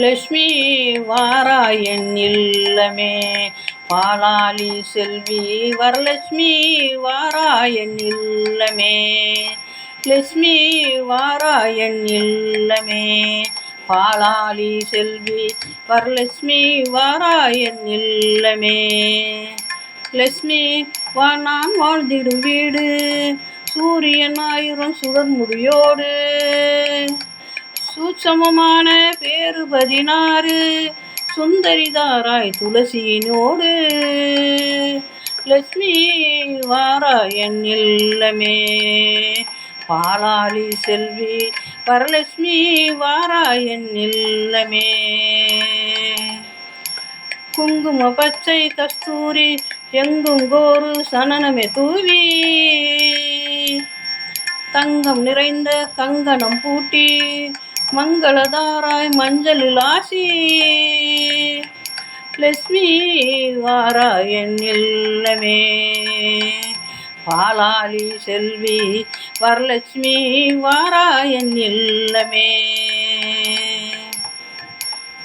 லட்சுமி வாராயன் இல்லமே. பாலாலி செல்வி வரலட்சுமி வாராயன் இல்லமே. லட்சுமி வாராயன் இல்லமே. பாலாலி செல்வி வரலட்சுமி வாராயன் இல்லமே. லட்சுமி வா நான் வாழ்ந்திடும் வீடு. சூரியன் ஆயிரம் சுடர் முடியோடு. சமமான பேரு பதினாறு. சுந்தரிதாராய் துளசியினோடு. லட்சுமி வாராயன் இல்லமே. பாலாளி செல்வி வரலட்சுமி வாராயன் இல்லமே. குங்கும பச்சை கஸ்தூரி எங்கும் கோரு சனனமே தூவி. தங்கம் நிறைந்த கங்கணம் பூட்டி மங்களதாராய் மஞ்சளில் ஆசி. லட்சுமி வாராயன் இல்லமே. பாலாளி செல்வி வரலட்சுமி வாராயன் இல்லமே.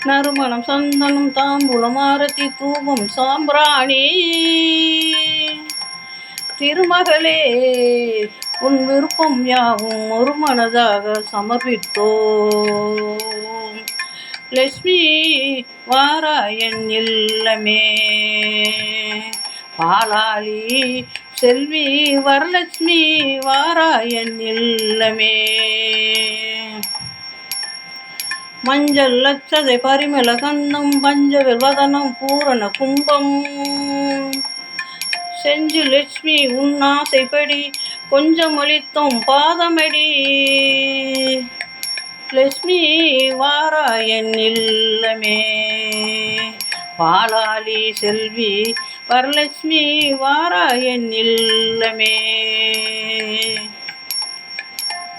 நறுமணம் சந்தனம் தாம்பூலம் ஆரத்தி தூபம் சாம்பிராணி. திருமகளே உன் விருப்பம் யாவும் ஒரு மனதாக சமர்ப்பித்தோ லட்சுமி வாராயன் இல்லமே. பாலாளி செல்வி வரலட்சுமி வாராயன் இல்லமே. மஞ்சள் லட்சதை பரிமள கந்தம் பஞ்சவில் வதனம் பூரண கும்பம். செஞ்சு லட்சுமி உன் ஆசைப்படி கொஞ்சம் அளித்தோம் பாதமடி லட்சுமி வாராயன் இல்லமே. பாலாளி செல்வி வரலட்சுமி வாராயன் இல்லமே.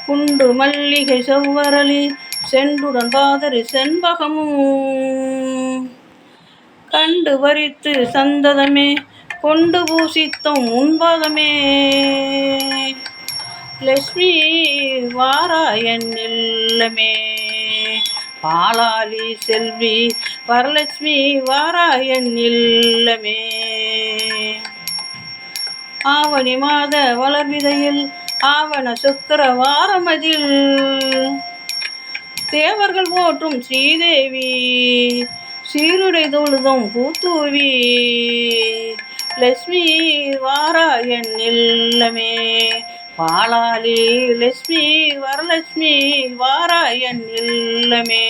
குண்டு மல்லிகை செவ்வரளி சென்றுடன் பாதரி செண்பகமும். கண்டு வரித்து சந்ததமே கொண்டு பூசித்தோம் உண்பதமே. லக்ஷ்மி வாராயன் இல்லமே. பாலாளி செல்வி வரலட்சுமி வாராயன் இல்லமே. ஆவணி மாத வளர்விதையில் ஆவண சுக்கர வாரமதில் தேவர்கள் போற்றும் ஸ்ரீதேவி சீருடை தொழுதும் பூத்தூவி. லட்சுமி வாராயன் இல்லமே. பாலாலி லட்சுமி வரலட்சுமி வாராயன் இல்லமே.